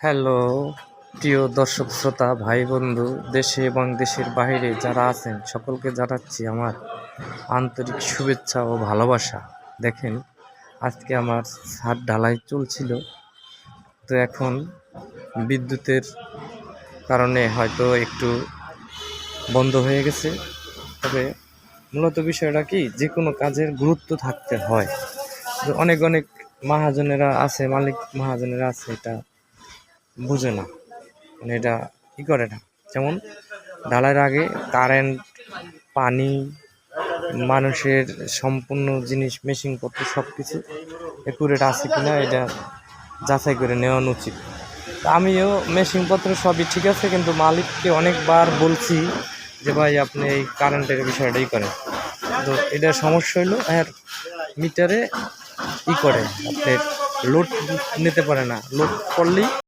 Hello, প্রিয় দর্শক, শ্রোতা, ভাই, বন্ধু, দেশে এবং দেশের বাইরে যারা আছেন, সকলকে জানাচ্ছি আমার আন্তরিক শুভেচ্ছা ও ভালোবাসা। দেখেন, আজকে আমার ছাদ ঢালাই চলছিল। তো এখন বিদ্যুতের কারণে হয়তো একটু বন্ধ হয়ে গেছে। তবে মূলত বিষয়টা কি যে কোনো কাজের গুরুত্ব থাকতে হয়। অনেক অনেক মহাজনেরা আছে, মালিক মহাজনেরা আছে, এটা বুঝে না। মানে এটা ই করে না যেমন ঢালাইয়ের আগে কারেন্ট পানি, মানুষের সম্পূর্ণ জিনিস মেশিনপত্র সব কিছু একুরেট আছে কি না এটা যাচাই করে নেওয়া উচিত আমিও মেশিনপত্র সবই ঠিক আছে, কিন্তু মালিককে অনেকবার বলছি যে ভাই আপনি এই কারেন্টের বিষয়টাই করেন। তো এটা সমস্যা হলো আর মিটারে ই করে আপনার লোড নিতে পারে না। লোড করলেই